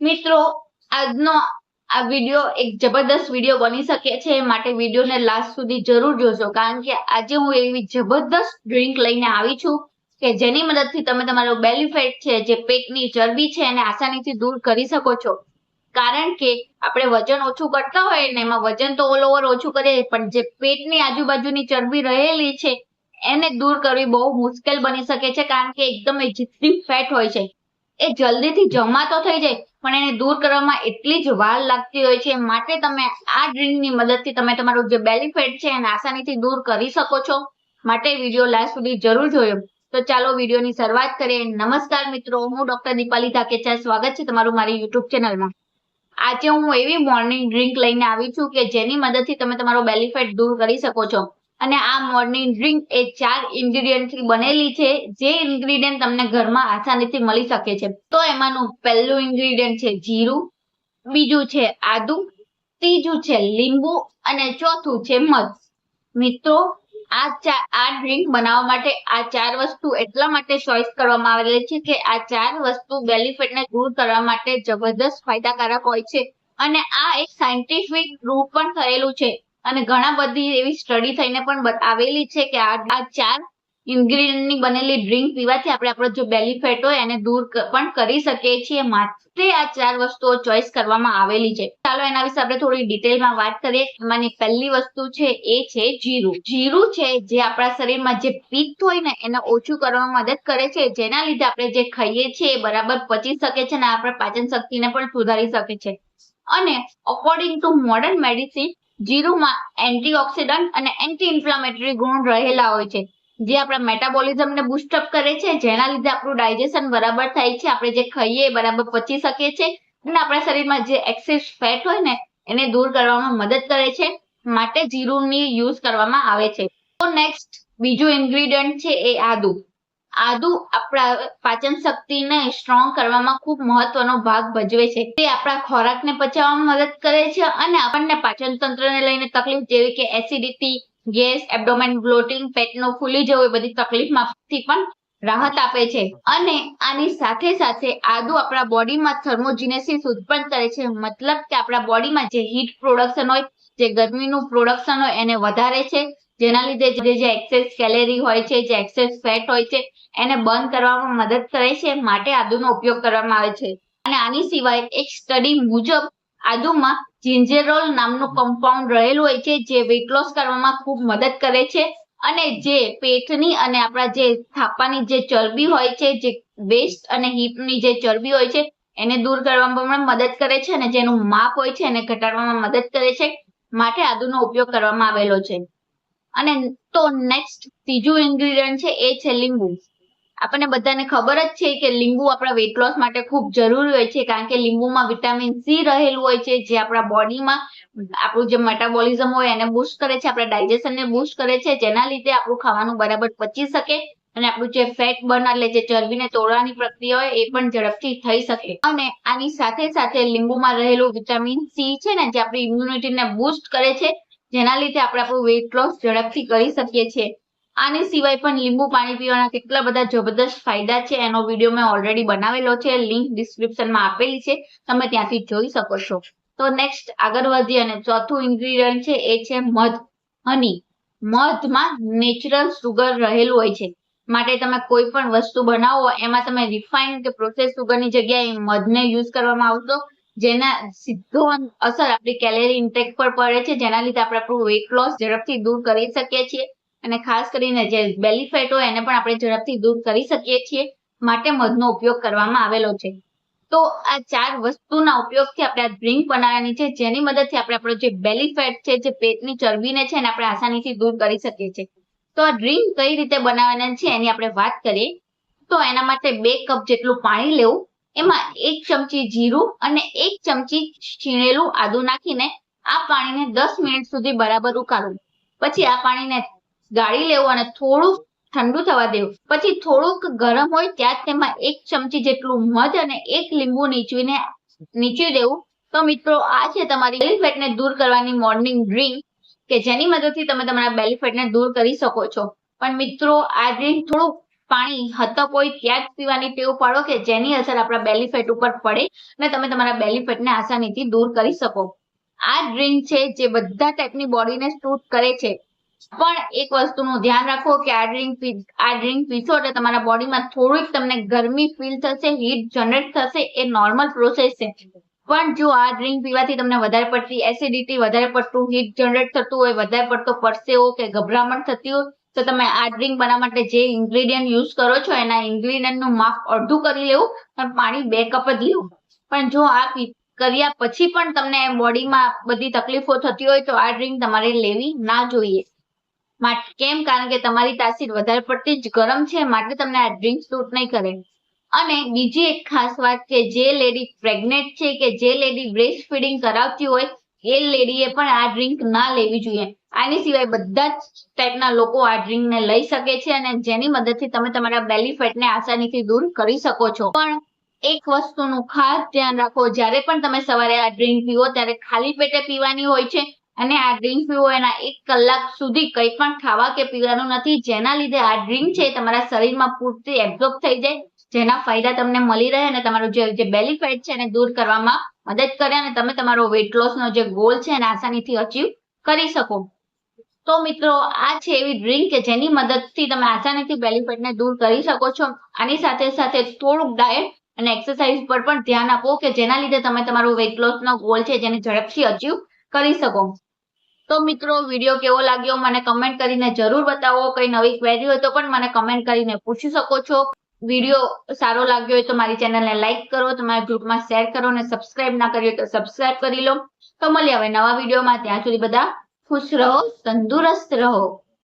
મિત્રો, આજનો આ વીડિયો એક જબરદસ્ત વીડિયો બની શકે છે. માટે વિડીયોને લાસ્ટ સુધી જરૂર જોશો કારણ કે આજે હું એવી જબરદસ્ત ડ્રિંક લઈને આવી છું કે જેની મદદથી તમે તમારો બેલી ફેટ છે, જે પેટની ચરબી છે, એને આસાનીથી દૂર કરી શકો છો. કારણ કે આપણે વજન ઓછું કરતા હોય ને એમાં વજન તો ઓલ ઓવર ઓછું કરીએ પણ જે પેટની આજુબાજુની ચરબી રહેલી છે, એને દૂર કરવી બહુ મુશ્કેલ બની શકે છે. કારણ કે એકદમ એ જેટલી ફેટ હોય છે, એ જલ્દીથી જમા તો થઈ જાય પણ એને દૂર કરવામાં એટલી જ વાર લાગતી હોય છે. માટે તમે આ ડ્રિંકની મદદથી તમે તમારું જે બેલી ફેટ છે એને આસાનીથી દૂર કરી શકો છો. માટે વીડિયો લાસ્ટ સુધી જરૂર જોયો. તો ચાલો વિડીયોની શરૂઆત કરીએ. નમસ્કાર મિત્રો. હું ડોક્ટર દીપાલી ધાકેચા સ્વાગત છે તમારું મારી યુટ્યુબ ચેનલમાં. આજે હું એવી મોર્નિંગ ડ્રિંક લઈને આવી છું કે જેની મદદથી તમે તમારો બેલી ફેટ દૂર કરી શકો છો. અને આ મોર્નિંગ ડ્રિંક એ ચાર ઇન્ગ્રેડિયન્ટથી બનેલી છે. જે ઇન્ગ્રીડિયન્ટ તમને ઘરમાં આસાનીથી મળી શકે છે. તો એમાંનું પહેલું ઇન્ગ્રીડિયન્ટ છે જીરું, બીજું છે આદુ, ત્રીજું છે લીંબુ અને ચોથું છે મધ. મિત્રો, આ ચાર આ ડ્રિંક બનાવવા માટે આ ચાર વસ્તુ એટલા માટે ચોઈસ કરવામાં આવેલી છે કે આ ચાર વસ્તુ બેલી ને દૂર કરવા માટે જબરદસ્ત ફાયદાકારક હોય છે. અને આ એક સાયન્ટિફિક પ્રૂફ પણ થયેલું છે. અને ઘણા બધી એવી સ્ટડી થઈને પણ બતાવેલી છે કે આ આ ચાર ઇન્ગ્રીડિયન્ટની બનેલી ડ્રિંક પીવાથી આપણે આપણો જો બેલી ફેટ હોય એને દૂર પણ કરી શકીએ છીએ. માટે આ ચાર વસ્તુઓ ચોઈસ કરવામાં આવેલી છે. ચાલો એના વિશે આપણે થોડી ડિટેલમાં વાત કરીએ. એમાંની પહેલી વસ્તુ છે એ છે જીરું. જીરું છે જે આપણા શરીરમાં જે પિત્ત હોય ને એને ઓછું કરવામાં મદદ કરે છે. જેના લીધે આપણે જે ખાઈએ છીએ એ બરાબર પચી શકે છે અને આપણે પાચન શક્તિને પણ સુધારી શકે છે. અને અકોર્ડિંગ ટુ મોડર્ન મેડિસિન જીરુમાં એન્ટીઓક્સિડન્ટ અને એન્ટી ઇન્ફ્લામેટરી ગુણ રહેલા હોય છે. જે આપણા મેટાબોલિઝમને બુસ્ટઅપ કરે છે, જેના લીધે આપણું ડાયજેશન બરાબર થાય છે, આપણે જે ખાઈએ બરાબર પચી શકીએ છે અને આપણા શરીરમાં જે એક્સેસ ફેટ હોય ને, એને દૂર કરવામાં મદદ કરે છે, માટે જીરુંની યુઝ કરવામાં આવે છે. તો નેક્સ્ટ બીજું ઇન્ગ્રીડિયન્ટ છે એ આદુ. આદુ આપણા પાચન શક્તિને સ્ટ્રોંગ કરવામાં ખૂબ મહત્વનો ભાગ ભજવે છે. તે આપણા ખોરાકને પચાવવામાં મદદ કરે છે અને આપણને પાચન તંત્રને લઈને તકલીફ જેવી કે એસિડિટી ગેસ એબડોમેન બ્લોટિંગ પેટનો ફૂલી જવું એ બધી તકલીફમાંથી પણ રાહત આપે છે. અને આની સાથે સાથે આદુ આપણા બોડીમાં થર્મોજીનેસિસ ઉત્પન્ન કરે છે. મતલબ કે આપણા બોડીમાં જે હીટ પ્રોડક્શન હોય, જે ગરમીનું પ્રોડક્શન હોય, એને વધારે છે. જેના લીધે જે જે એક્સેસ કેલેરી હોય છે, જે એક્સેસ ફેટ હોય છે, એને બંધ કરવામાં મદદ કરે છે, માટે આદુનો ઉપયોગ કરવામાં આવે છે. અને આની સિવાય એક સ્ટડી મુજબ આદુમાં જિંજેરોલ નામનું કમ્પાઉન્ડ રહેલું હોય છે, જે વેટ લોસ કરવામાં ખૂબ મદદ કરે છે. અને જે પેટની અને આપણા જે થાપાની જે ચરબી હોય છે, જે વેસ્ટ અને હિપની જે ચરબી હોય છે, એને દૂર કરવામાં પણ મદદ કરે છે અને જેનું માપ હોય છે, એને ઘટાડવામાં મદદ કરે છે, માટે આદુનો ઉપયોગ કરવામાં આવેલો છે. અને તો નેક્સ્ટ ત્રીજું ઇન્ગ્રીડિયન્ટ છે, એ છે લીંબુ. આપણને બધાને ખબર જ છે કે લીંબુ આપણા વેટ લોસ માટે ખૂબ જરૂરી હોય છે, કારણ કે લીંબુમાં વિટામિન સી રહેલું હોય છે, જે આપણા બોડીમાં આપણું જે મેટાબોલિઝમ હોય એને બુસ્ટ કરે છે, આપણા ડાયજેશનને બુસ્ટ કરે છે, જેના લીધે આપણું ખાવાનું બરાબર પચી શકે અને આપણું જે ફેટ બર્ન એટલે જે ચરબીને તોડવાની પ્રક્રિયા હોય એ પણ ઝડપથી થઈ શકે. અને આની સાથે સાથે લીંબુમાં રહેલું વિટામિન સી છે ને, જે આપણી ઇમ્યુનિટીને બૂસ્ટ કરે છે જેના લીધે આપણે આપણું વેટ લોસ ઝડપથી કરી શકીએ છીએ. આની સિવાય પણ લીંબુ પાણી પીવાના કેટલા બધા જબરદસ્ત ફાયદા છે એનો વીડિયો મેં ઓલરેડી બનાવેલો છે. લિંક ડિસ્ક્રિપ્શનમાં આપેલી છે. તમે ત્યાંથી જોઈ શકો છો. તો નેક્સ્ટ આગળ વધીએ અને ચોથું ઇન્ગ્રીડિયન્ટ છે એ છે મધ. હની મધમાં નેચરલ સુગર રહેલું હોય છે. માટે તમે કોઈ પણ વસ્તુ બનાવો, એમાં તમે રિફાઇન કે પ્રોસેસ સુગરની જગ્યાએ મધને યુઝ કરવામાં આવતો જેના સીધો અસર આપણી કેલેરી ઇન્ટેક પર પડે છે, જેના લીધે આપણે આપણું વેટ લોસ ઝડપથી દૂર કરી શકીએ છીએ. અને ખાસ કરીને જે બેલી ફેટ હોય, એને પણ આપણે ઝડપથી દૂર કરી શકીએ છીએ, માટે મધનો ઉપયોગ કરવામાં આવેલો છે. તો આ ચાર વસ્તુના ઉપયોગથી આપણે આ ડ્રિંક બનાવવાની છે, જેની મદદથી આપણે આપણો જે બેલી ફેટ છે, જે પેટની ચરબીને છે, એને આપણે આસાનીથી દૂર કરી શકીએ છીએ. તો આ ડ્રિંક કઈ રીતે બનાવવાના છે, એની આપણે વાત કરીએ. તો એના માટે બે કપ જેટલું પાણી લેવું. એમાં એક ચમચી જીરું અને એક ચમચી છીણેલું આદુ નાખીને આ પાણીને દસ મિનિટ સુધી બરાબર ઉકાળવું પછી આ પાણીને ગાળી લેવું અને થોડું ઠંડુ થવા દેવું. પછી થોડુંક ગરમ હોય ત્યાં તેમાં એક ચમચી જેટલું મધ અને એક લીંબુ નીચવીને નીચવી દેવું. તો મિત્રો, આ છે તમારી બેલી ફેટને દૂર કરવાની મોર્નિંગ ડ્રિંક કે જેની મદદથી તમે તમારા બેલી ફેટને દૂર કરી શકો છો. પણ મિત્રો, આ ડ્રિંક થોડું પાણી હતો હોય ત્યાં જ પીવાની ટેવ પાડો કે જેની અસર આપણા બેલી ફેટ ઉપર પડે અને તમે તમારા બેલી ફેટને આસાનીથી દૂર કરી શકો. આ ડ્રિંક છે જે બધા ટાઈપની બોડીને સૂટ કરે છે. પણ એક વસ્તુનું ધ્યાન રાખો કે આ ડ્રિંક આ ડ્રિંક પીશો એટલે તમારા બોડીમાં થોડીક તમને ગરમી ફીલ થશે હીટ જનરેટ થશે, એ નોર્મલ પ્રોસેસ છે. પણ જો આ ડ્રિંક પીવાથી તમને વધારે પડતી એસિડિટી વધારે પડતું હીટ જનરેટ થતું હોય, વધારે પડતો પરસેવો કે ગભરામણ થતી હોય તો તમે આ ડ્રિંક બનાવવા માટે જે ઇન્ગ્રેડિયન્ટ યુઝ કરો છો, એના ઇન્ગ્રેડિયન્ટનું માપ અડધું કરી લેવું અને પાણી બે કપ જ લેવું. પણ જો આ કર્યા પછી પણ તમને બોડીમાં બધી તકલીફો થતી હોય તો આ ડ્રિંક તમારે લેવી ના જોઈએ. કેમ? કારણ કે તમારી તાસીર વધારે પડતી જ ગરમ છે, માટે તમને આ ડ્રિંક સૂટ નહીં કરે. અને બીજી એક ખાસ વાત કે જે લેડી પ્રેગ્નેન્ટ છે કે જે લેડી બ્રેસ્ટ ફીડિંગ કરાવતી હોય, એ લેડીએ પણ આ ડ્રિંક ના લેવી જોઈએ. આની સિવાય બધા જ ટાઈપના લોકો આ ડ્રિંકને લઈ શકે છે અને જેની મદદથી તમે તમારા બેલી ફેટને આસાનીથી દૂર કરી શકો છો. પણ એક વસ્તુનું ખાસ ધ્યાન રાખો, જ્યારે પણ તમે સવારે આ ડ્રિંક પીવો ત્યારે ખાલી પેટે પીવાની હોય છે અને આ ડ્રિંક પીવો એના એક કલાક સુધી કંઈ પણ ખાવા કે પીવાનું નથી, જેના લીધે આ ડ્રિંક છે તમારા શરીરમાં પૂરતી એબ્ઝોર્બ થઈ જાય, જેના ફાયદા તમને મળી રહે અને તમારું જે જે બેલી ફેટ છે એને દૂર કરવામાં મદદ કરે અને તમે તમારો વેટ લોસનો જે ગોલ છે એને આસાનીથી અચીવ કરી શકો. તો મિત્રો, આ છે એવી ડ્રિંક કે જેની મદદથી તમે આસાનીથી બેલી ફેટને દૂર કરી શકો છો. આની સાથે સાથે થોડુંક ડાયટ અને એક્સરસાઇઝ પર પણ ધ્યાન આપો કે જેના લીધે તમે તમારો વેઇટ નો ગોલ છે જેને ઝડપથી અચીવ કરી શકો. તો મિત્રો વીડિયો કેવો લાગ્યો મને કમેન્ટ કરીને જરૂર બતાવો. કઈ નવી ક્વેરી હોય તો પણ મને કમેન્ટ કરીને પૂછી શકો છો. વીડિયો સારો લાગ્યો હોય તો મારી ચેનલને લાઇક કરો, તમારા ગ્રુપમાં શેર કરો અને સબસ્ક્રાઇબ ના કરી તો સબસ્ક્રાઇબ કરી લો. તો મળીએ હવે નવા વિડીયોમાં ત્યાં સુધી બધા ખુશ રહો તંદુરસ્ત રહો.